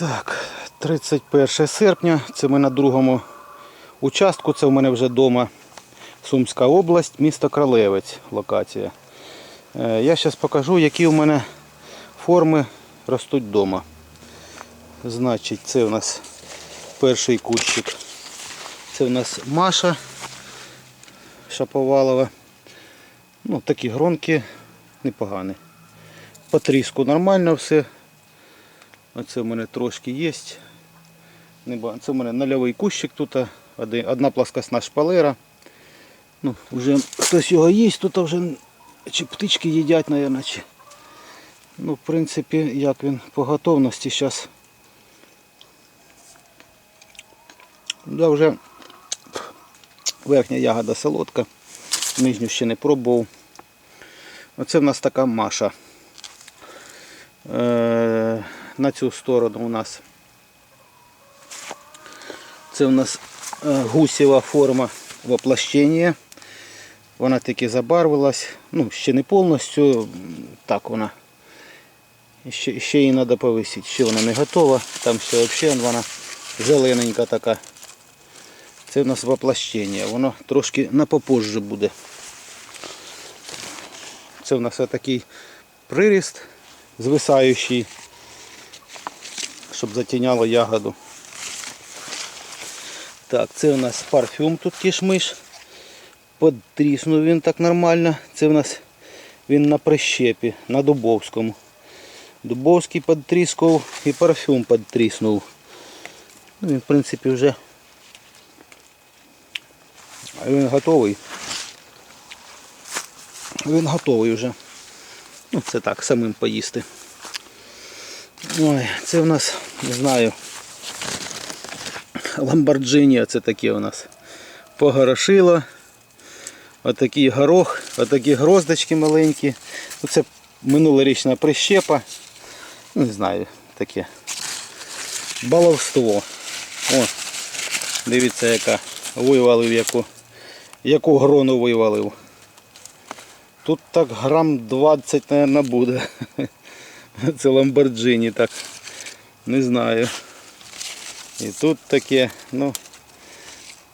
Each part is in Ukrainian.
Так, 31 серпня, це ми на другому участку, це в мене вже вдома Сумська область, місто Кролевець, локація. Е, Я зараз покажу, які у мене форми ростуть вдома. Значить, це у нас перший кущик. Це у нас Маша Шаповалова. Ну, такі гронки непогані. По тріску нормально все. Оце в мене трошки є. Це в мене нульовий кущик тут, одна пласкосна шпалера. Ну, вже хтось його їсть, тут вже чи птички їдять, мабуть. Чи... Ну, в принципі, як він по готовності зараз. Да, вже верхня ягода солодка. Нижню ще не пробував. Оце в нас така маша. Е, на цю сторону у нас це у нас е, гусєва форма воплощення. Вона таки забарвилась. Ну, ще не повністю. Так вона. Ще, ще її треба повисити. Ще вона не готова. Там ще взагалі вона зелененька така. Це у нас воплощення. Воно трошки на попозже буде. Це у нас такий приріст звисаючий, щоб затіняло ягоду. Так, це у нас парфюм тут кішмиш. Подріснув він так нормально. Це у нас він на прищепі, на Дубовському. Дубовський підтріскував і парфюм підтріснув. Ну, він в принципі вже він готовий. Він готовий вже. Ну, це так, самим поїсти. Ой, це в нас, не знаю, ламборджині, це таке у нас погорошило. Отакий горох, отакі гроздочки маленькі. Ну, Це минулорічна прищепа. Ну, Не знаю, таке. Баловство. О, дивіться, яка вивалив, яку, яку грону вивалив. Тут так грам 20, мабуть, буде. Це Ламборджині так. Не знаю. І тут таке, ну,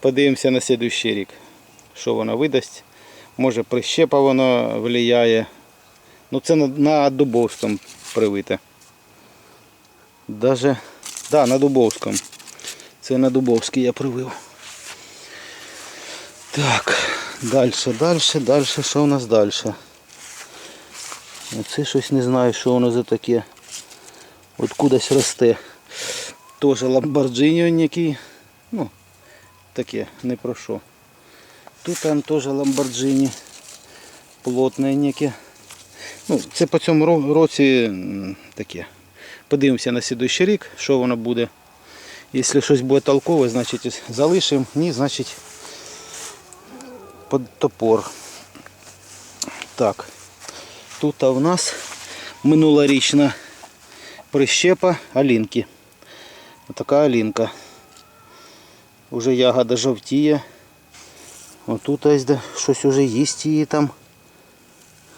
подивимося на слідуючий рік, що воно видасть. Може прищепа воно впливає. Ну це на, на Дубовському привите. Даже, да, на Дубовському. Це на Дубовський я привив. Так, далі, далі, далі, що у нас далі? Оце щось не знаю, що воно за таке. От кудись росте. Теж ламборджині який. Ну, таке, не про що. Тут там теж ламборджині. Плотне яке. Ну, це по цьому році таке. Подивимося на слідуючий рік, що воно буде. Якщо щось буде толкове, значить залишимо. Ні, значить під топор. Так. Тут у нас минулорічна прищепа алінки. Отака алінка. Уже ягода жовтіє. Отут ось де щось уже їсть її там.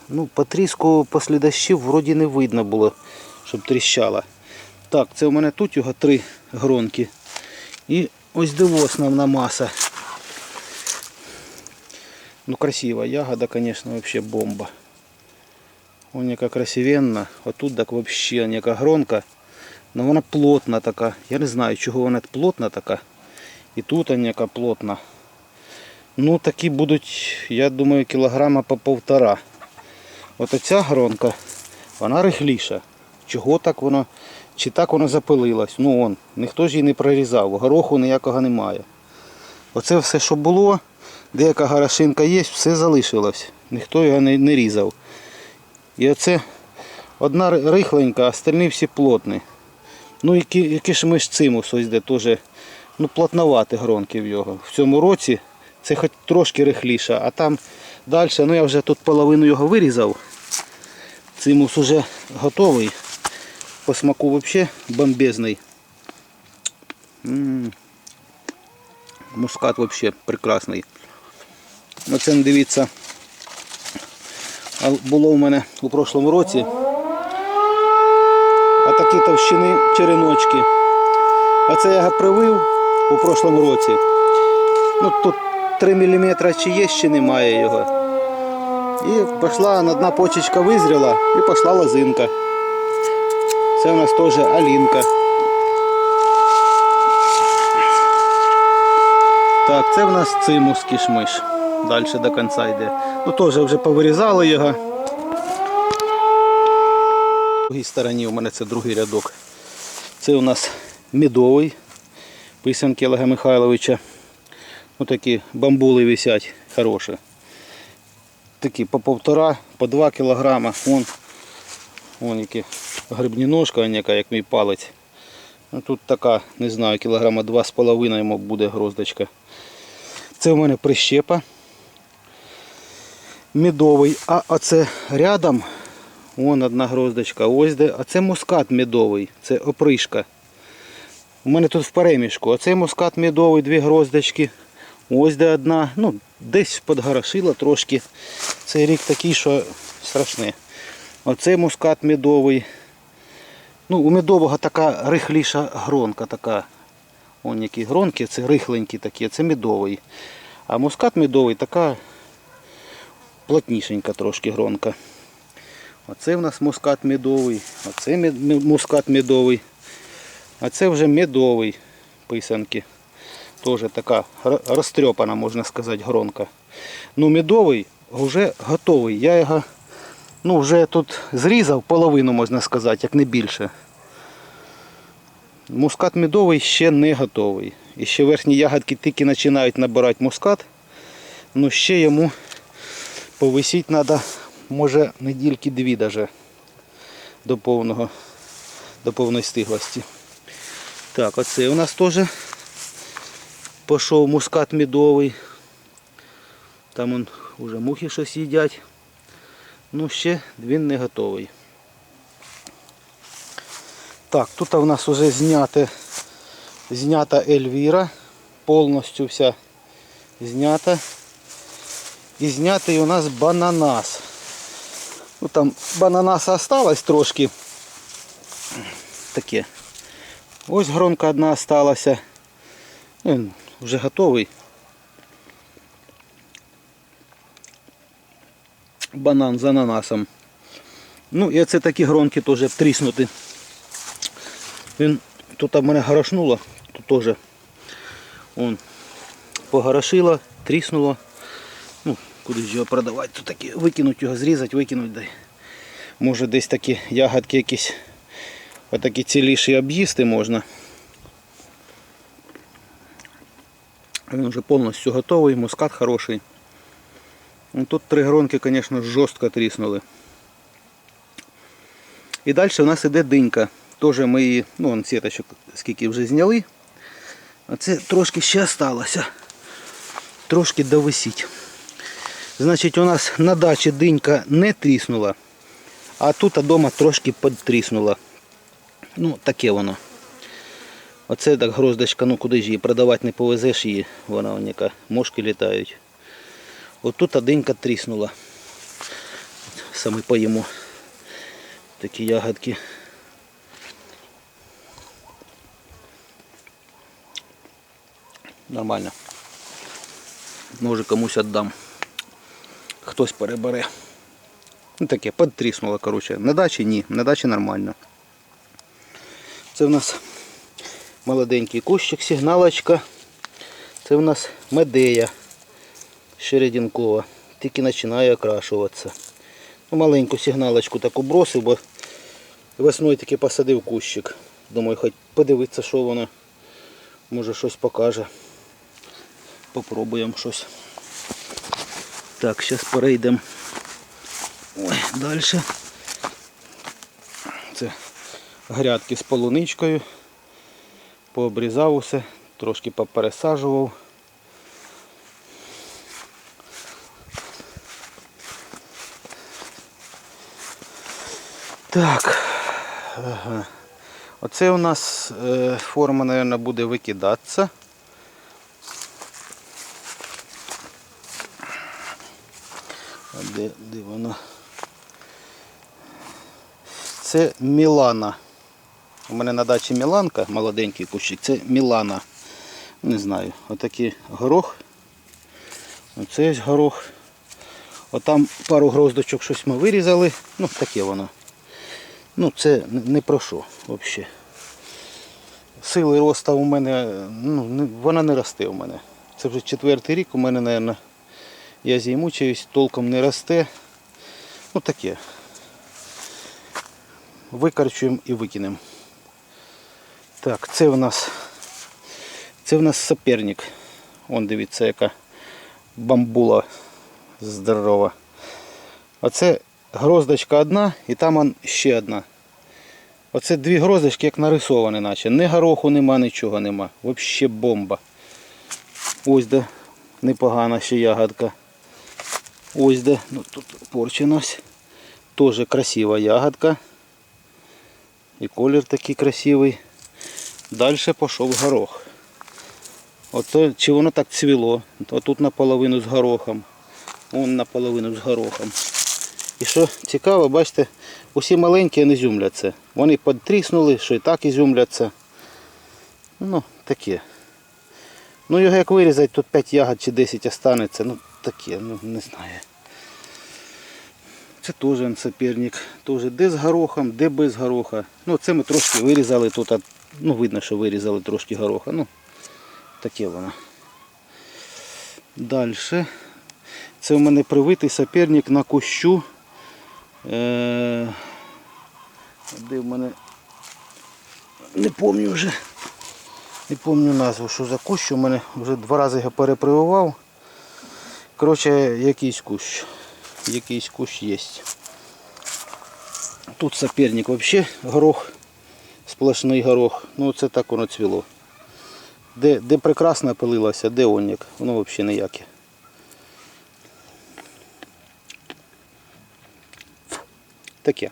Ну, по тріску після дощів вроді не видно було, щоб тріщала. Так, це у мене тут його три гронки. І ось де основна маса. Ну, красива ягода, конечно, вообще бомба. Вон яка красивенна. А тут так вообще яка гронка. Ну вона плотна така. Я не знаю, чого вона плотна така. І тут яка плотна. Ну такі будуть, я думаю, кілограма по полтора. От оця гронка, вона рихліша. Чого так воно? Чи так воно запилилось? Ну он, ніхто ж її не прорізав, гороху ніякого немає. Оце все, що було, деяка горошинка є, все залишилось. Ніхто його не, не різав. І оце одна рихленька, а остальні всі плотні. Ну і який ж ми ж цимус ось де теж ну, плотноваті гронки в його. В цьому році це хоч трошки рихліше, а там далі, ну я вже тут половину його вирізав. Цимус уже готовий. По смаку взагалі бомбезний. Мускат взагалі прекрасний. Оце дивіться. Було у мене у прошлому році А такі товщини череночки. Оце я привив у прошлому році. Ну тут 3 мм чи є, ще немає його. І пішла одна почечка визріла і пішла лозинка. Це у нас теж алінка. Так, це в нас цимус кішмиш. Далі до кінця йде. Ну теж вже повирізали його. В другій стороні у мене це другий рядок. Це у нас медовий писанки Олега Михайловича. Ось такі бамбули висять хороші. Такі по півтора, по два кілограма. Вон, вон які грибні ножка, яка як мій палець. Ну, тут така, не знаю, кілограма два з половиною буде гроздочка. Це у мене прищепа. Медовий. А оце рядом, вон одна гроздочка, ось де. А це мускат медовий, це опришка. У мене тут в перемішку. Оцей мускат медовий, дві гроздочки. Ось де одна. Ну, десь подгорошила трошки. Цей рік такий, що страшне. Оцей мускат медовий. Ну, у медового така рихліша гронка така. Вон які гронки, це рихленькі такі, це медовий. А мускат медовий така плотнішенька трошки гронка. Оце в нас мускат медовий, оце мускат медовий. А це вже медовий писанки. Теж така р- розтрьопана, можна сказати, гронка. Ну, медовий вже готовий. Я його ну, вже тут зрізав половину, можна сказати, як не більше. Мускат медовий ще не готовий. І ще верхні ягодки тільки починають набирати мускат. Ну ще йому повисіть треба, може, недільки дві даже до повного, до повної стиглості. Так, оце у нас теж пішов мускат медовий. Там он уже мухи щось їдять. Ну ще він не готовий. Так, тут у нас вже зняте, знята Ельвіра. Повністю вся знята. І знятий у нас бананас. Ну там бананаса осталось трошки. Таке. Ось гронка одна осталася. Він вже готовий. Банан з ананасом. Ну і це такі гронки теж тріснути. Він тут в мене горошнуло, тут теж он погорошило, тріснуло. Куди ж його продавати, тут такі викинуть його, зрізати, викинуть. дай. Може десь такі ягодки якісь отакі ціліші об'їсти можна. Він вже повністю готовий, мускат хороший. Ну, Тут три гронки, звісно, жорстко тріснули. І далі у нас іде динька. Теж ми її, ну вон сіточок скільки вже зняли. А це трошки ще залишилося. Трошки довисіть. Значить, у нас на дачі динька не тріснула, а тут вдома трошки підтріснула. Ну, таке воно. Оце так гроздочка, ну куди ж її продавати не повезеш її, вона вон яка, мошки літають. Отут динька тріснула. Саме поїмо такі ягодки. Нормально. Може комусь віддам. Хтось перебере. Ну таке, підтріснуло, коротше. На дачі ні, на дачі нормально. Це в нас молоденький кущик, сигналочка. Це в нас медея Шередінкова. Тільки починає окрашуватися. Ну, маленьку сигналочку таку бросив, бо весною таки посадив кущик. Думаю, хоч подивитися, що воно. Може щось покаже. Попробуємо щось. Так, зараз перейдемо далі. Це грядки з полуничкою. Пообрізав усе, трошки попересаджував. Так. Ага. Оце у нас е, форма, мабуть, буде викидатися. Де, де вона? Це Мілана. У мене на дачі Міланка, молоденький кущик, це Мілана. Не знаю, отакий горох. Оце ось горох. Отам пару гроздочок щось ми вирізали. Ну, таке воно. Ну, це не про що взагалі. Сили росту у мене, ну, вона не росте у мене. Це вже четвертий рік, у мене, мабуть, я зімучаюсь, толком не росте. Ну таке. Викарчуємо і викинемо. Так, це в нас це в нас соперник. Вон дивіться, яка бамбула здорова. Оце гроздочка одна і там ще одна. Оце дві гроздочки як нарисовані, наче. Ні гороху нема, нічого нема. Взагалі бомба. Ось де непогана ще ягодка. Ось де, ну тут порченость. Тоже красива ягодка. І колір такий красивий. Далі пішов горох. Ото, чи воно так цвіло. Отут наполовину з горохом. Вон наполовину з горохом. І що цікаво, бачите, усі маленькі не зюмляться. Вони підтріснули, що і так і зюмляться. Ну, таке. Ну його як вирізати, тут 5 ягод чи 10 останеться. Ну таке, ну не знаю. Це теж соперник. Теж де з горохом, де без гороха. Ну це ми трошки вирізали тут. Ну видно, що вирізали трошки гороха. Ну, таке воно. Далі. Це у мене привитий соперник на кущу. Е... Де в мене. Не пам'ятаю вже. Не пам'ятаю назву, що за кущ. У мене вже два рази його перепрививав. Коротше, якийсь кущ. Якийсь кущ є. Тут соперник взагалі горох. Сплошний горох. Ну це так воно цвіло. Де, де прекрасно пилилося, де онік, воно взагалі ніяке. Таке.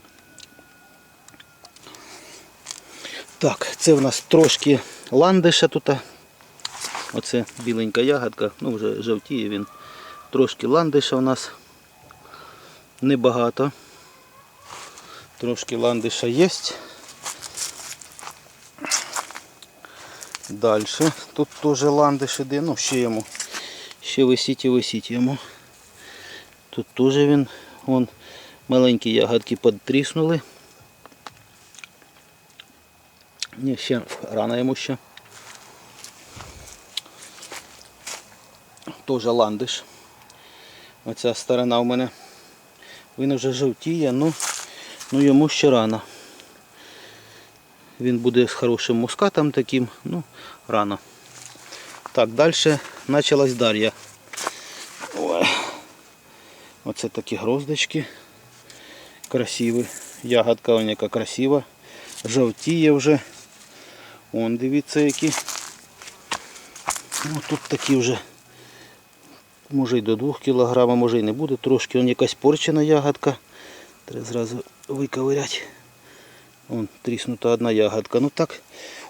Так, це в нас трошки ландиша тут. Оце біленька ягодка, ну вже жовтіє він. Трошки ландиша у нас небагато. Трошки ландиша є. Далі. Тут теж ландиш іде, ну ще йому. Ще висіть і висіть йому. Тут теж він, вон, маленькі ягодки підтріснули. Ні, ще рано йому ще. Теж ландиш. Оця сторона у мене. Він вже жовтіє, ну, ну йому ще рано. Він буде з хорошим мускатом таким, ну, рано. Так, далі почалась Дар'я. Оце такі гроздочки. Красиві. Ягодка вон яка красива. Жовтіє вже. Вон дивіться які. Ну, тут такі вже. Може й до 2 кг, може й не буде. Трошки вон якась порчена ягодка. Треба зразу виковиряти. Вон тріснута одна ягодка. Ну так,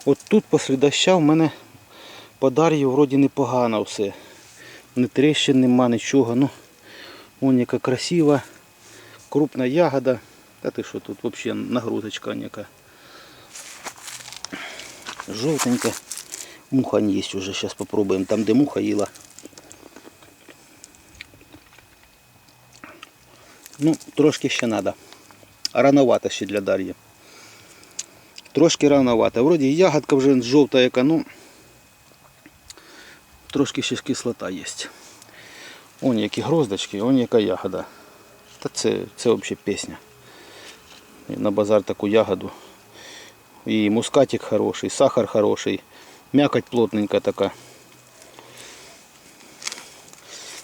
от тут після доща в мене по дар'ю вроді непогано все. Не тріщин нема, нічого. Ну, вон яка красива, крупна ягода. Та ти що тут взагалі нагрузочка яка. Жовтенька. Муха не є вже, зараз спробуємо. Там де муха їла. Ну, трошки ще треба. Рановато ще для Дар'ї. Трошки рановато. Вроді ягодка вже жовта яка, ну трошки ще кислота є. Вон які гроздочки, вон яка ягода. Та це, це взагалі пісня. На базар таку ягоду. І мускатик хороший, сахар хороший, м'якоть плотненька така.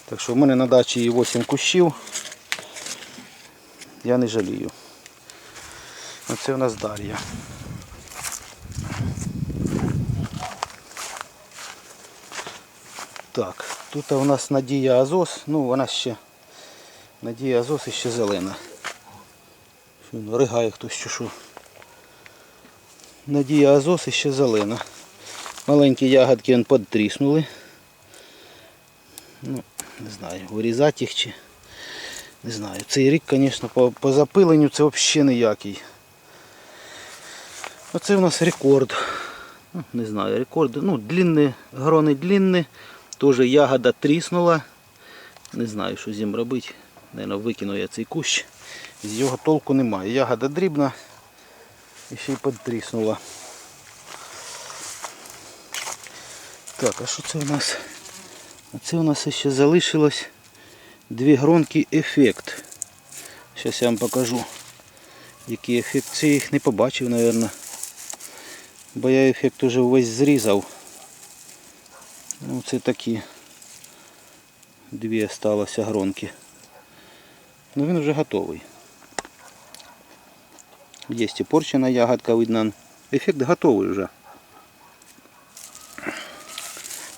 Так що в мене на дачі є 8 кущів. Я не жалію. Оце у нас Дар'я. Так, тут у нас Надія Азос, ну вона ще Надія Азос і ще зелена. Ригає хтось чи що. Надія Азос ще зелена. Маленькі ягодки он підтріснули. Ну, не знаю, вирізати їх чи. Не знаю. Цей рік, звісно, по, по запиленню це взагалі ніякий. Оце у нас рекорд. Ну, не знаю, рекорд. Ну, длинні, грони длинні. Теж ягода тріснула. Не знаю, що з ним робити. Наверно, викину я цей кущ. З його толку немає. Ягода дрібна і ще й підтріснула. Так, а що це у нас? А це у нас ще залишилось дві гронки ефект. Зараз я вам покажу. Який ефект. Це їх не побачив, мабуть. Бо я ефект уже весь зрізав. Ну, це такі дві сталося гронки. Ну він вже готовий. Є і порчена ягодка видно. Ефект готовий вже.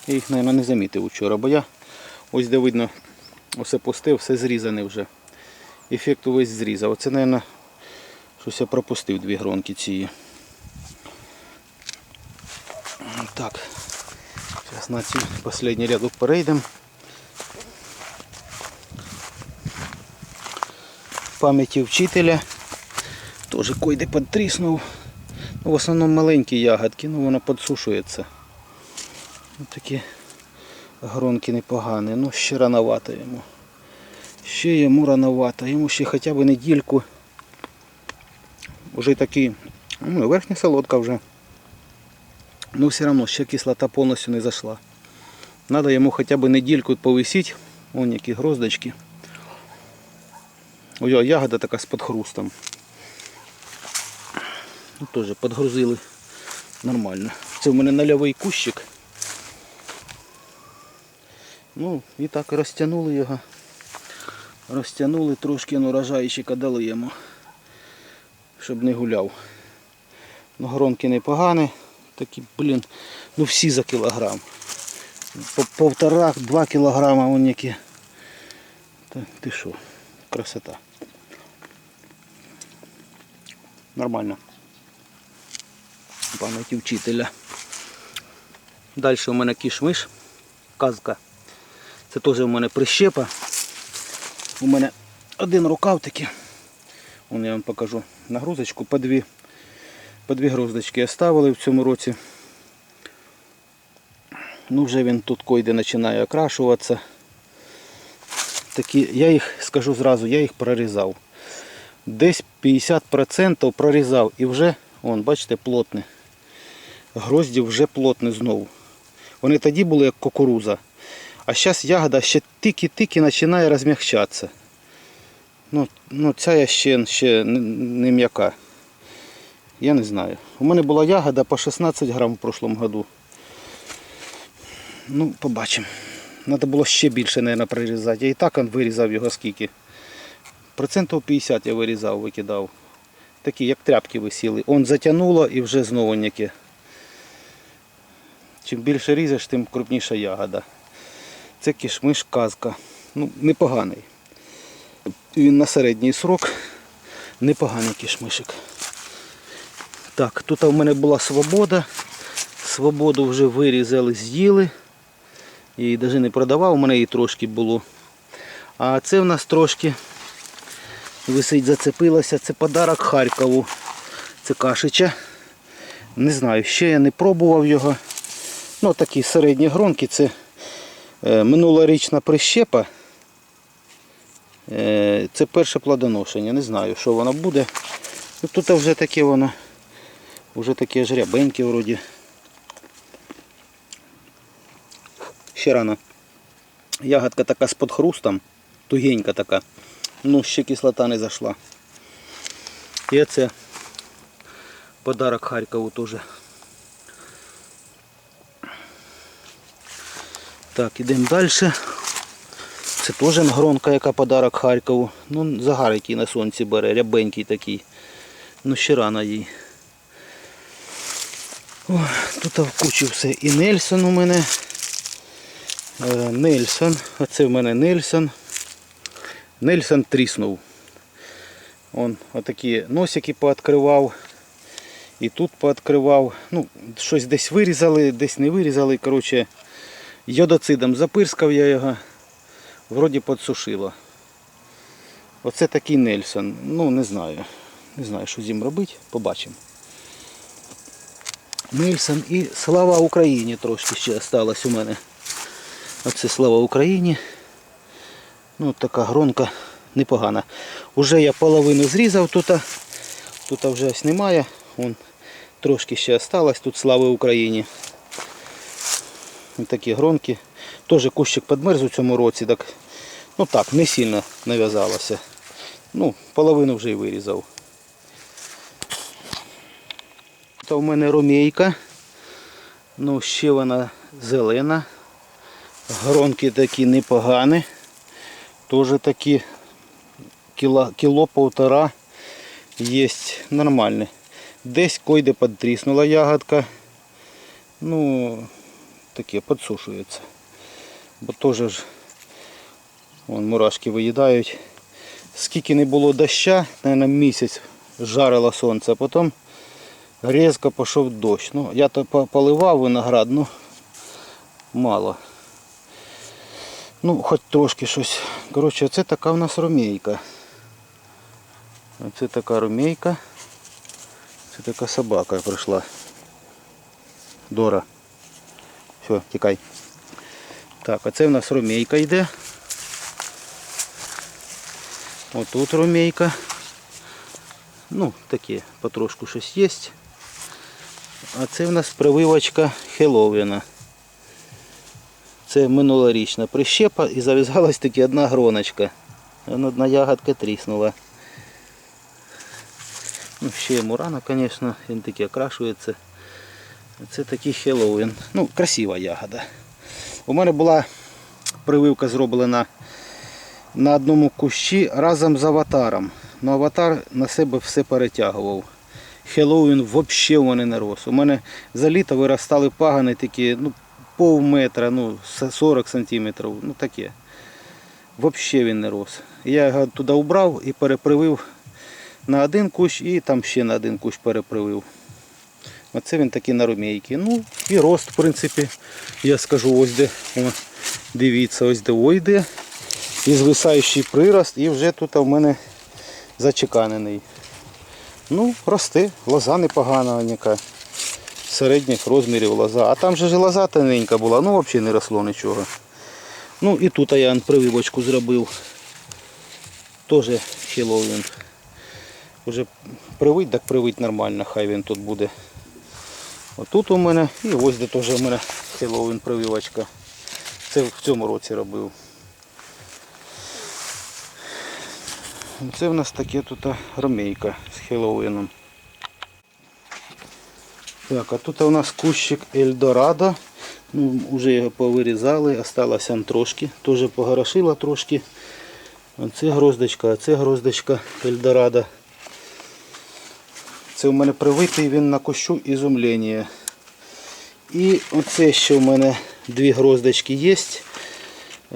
Я їх, мабуть, не замітив вчора, бо я ось де видно, все пустив, все зрізане вже. Ефект увесь зрізав. Оце, мабуть, щось я пропустив дві гронки цієї. Так, зараз на цей останній рядок перейдемо. Пам'яті вчителя теж койде підтріснув. Ну, в основному маленькі ягодки, ну воно підсушується. Ось такі гронки непогані, ну ще рановато йому. Ще йому рановато, йому ще хоча б недільку. Уже такі, ну, верхня солодка вже. Ну все одно ще кислота повністю не зайшла. Надо йому хоча б недільку повисіти. Вон які гроздочки. Ой, ягода така з подхрустом. Ну, теж підгрузили нормально. Це в мене нульовий кущик. Ну і так розтягнули його. Розтягнули трошки, ну рожайчика дали йому, щоб не гуляв. Ну, гронки непогані, такі, блін, ну всі за кілограм. По Полтора-два кілограма вон які. Та ти що, красота. Нормально. Пам'яті вчителя. Далі у мене кішмиш, казка. Це теж у мене прищепа. У мене один рукав такий. Вон я вам покажу нагрузочку по дві. По дві гроздочки оставили в цьому році. Ну вже він тут койде починає окрашуватися. Такі, я їх скажу зразу, я їх прорізав. Десь 50% прорізав і вже, вон, бачите, плотне. Грозді вже плотне знову. Вони тоді були як кукуруза. А зараз ягода ще тики-тики починає розмягчатися. Ну, ну ця я ще, ще не, м'яка. Я не знаю. У мене була ягода по 16 грам в прошлому году. Ну, побачимо. Треба було ще більше, мабуть, прирізати. Я і так он вирізав його скільки. Процентів 50 я вирізав, викидав. Такі, як тряпки висіли. Он затягнуло і вже знову няке. Чим більше різеш, тим крупніша ягода. Це кішмиш казка. Ну, непоганий. Він на середній срок. Непоганий кішмишик. Так, тут у мене була свобода. Свободу вже вирізали, з'їли. Її навіть не продавав, у мене її трошки було. А це в нас трошки висить, зацепилося. Це подарок Харкову. Це кашича. Не знаю, ще я не пробував його. Ну, такі середні гронки. Це минулорічна прищепа. Е, це перше плодоношення. Не знаю, що воно буде. Ну, Тут вже таке воно, вже таке жрябеньке вроді. Ще рано. Ягодка така з подхрустом, тугенька така. Ну, ще кислота не зайшла. І це подарок Харкову теж. Так, ідемо далі. Це теж гронка, яка подарок Харкову. Ну, загар, який на сонці бере, рябенький такий. Ну, ще рано їй. О, тут в кучі все. І Нельсон у мене. Е, Нельсон. Оце в мене Нельсон. Нельсон тріснув. Он отакі носики пооткривав. І тут пооткривав. Ну, щось десь вирізали, десь не вирізали. Коротше, йодоцидом запирскав я його. Вроді підсушило. Оце такий Нельсон. Ну, не знаю. Не знаю, що з ним робити. Побачимо. Нильсон і слава Україні трошки ще осталось у мене. Оце слава Україні. Ну, така гронка непогана. Уже я половину зрізав тут. Тут вже ось немає. Вон трошки ще осталось. Тут слава Україні. Такі гронки. Теж кущик підмерз у цьому році, так ну так, не сильно нав'язалося. Ну, половину вже й вирізав. Це у мене ромейка. Ну, ще вона зелена. Гронки такі непогані. Теж такі кіло, кіло є нормальні. Десь койде підтріснула ягодка. Ну, таке підсушується. Бо теж ж вон, мурашки виїдають. Скільки не було доща, мабуть, місяць жарило сонце, а потім різко пішов дощ. Ну, я то по- поливав виноград, ну мало. Ну, хоч трошки щось. Коротше, це така в нас ромейка. Оце така ромейка. Це така собака прийшла. Дора. Все, тікай. Так, а це в нас ромейка йде. Отут ромейка. Ну, таке, потрошку щось є. А це в нас прививочка Хеллоуіна. Це минулорічна прищепа і зав'язалась таки одна гроночка. Одна ягодка тріснула. Ну, ще йому рано, звісно, він такий окрашується. Це такий Хеллоуін. Ну, красива ягода. У мене була прививка зроблена на одному кущі разом з аватаром. Ну аватар на себе все перетягував. Хеллоуін взагалі вони не рос. У мене за літо виростали пагани такі, ну, пов метра, ну, 40 сантиметрів, ну таке. Взагалі він не рос. Я його туди убрав і перепривив на один кущ і там ще на один кущ перепривив. Оце він такий на румейки. Ну і рост, в принципі, я скажу, ось де. О, дивіться, ось де ой де. І звисаючий прирост, і вже тут у мене зачеканений. Ну, росте, лоза непогана яка. Середніх розмірів лоза. А там же ж лоза тоненька була, ну взагалі не росло нічого. Ну і тут я прививочку зробив. Теж Хеллоуін. Уже привить, так привить нормально, хай він тут буде. Отут у мене і ось де теж у мене Хеллоуін прививочка. Це в цьому році робив. Це в нас таке тут ромейка з Хеллоуіном. Так, а тут у нас кущик Ельдорадо. Ну, вже його повирізали, осталося трошки. Теж погорошило трошки. Оце гроздочка, а це гроздочка Ельдорадо. Це у мене привитий він на кущу ізумлення. І оце ще у мене дві гроздочки є.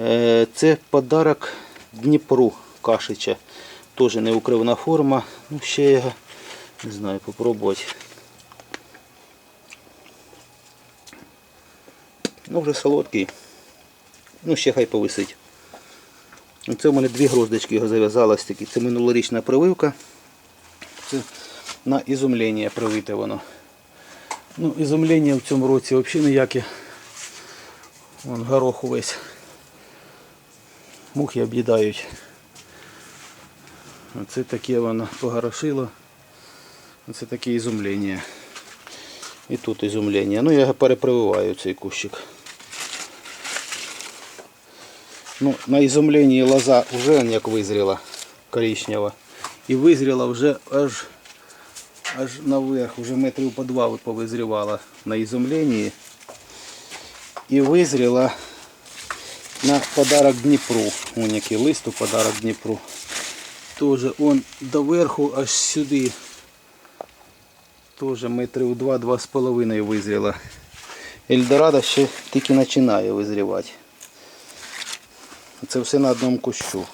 Е, Це подарок Дніпру Кашича. Теж неукривна форма. Ну, ще його не знаю, попробувати. Ну, вже солодкий. Ну, ще хай повисить. Це у мене дві гроздочки його зав'язалось такі. Це минулорічна прививка. Це на ізумлення привите воно. Ну, ізумлення в цьому році взагалі ніяке. Вон горох увесь. Мухи об'їдають. Оце таке воно погорошило. Оце таке ізумлення. І тут ізумлення. Ну я перепрививаю цей кущик. Ну, на ізумленні лоза вже як визріла коричнева. І визріла вже аж аж наверх, вже метрів по два повизрівала на ізумленні. І визріла на подарок Дніпру. Вон який лист у подарок Дніпру. Тоже он доверху аж сюди. Тоже метрів два-два з половиною визріла. Ельдорадо ще тільки починає визрівати. Це все на одному кущу.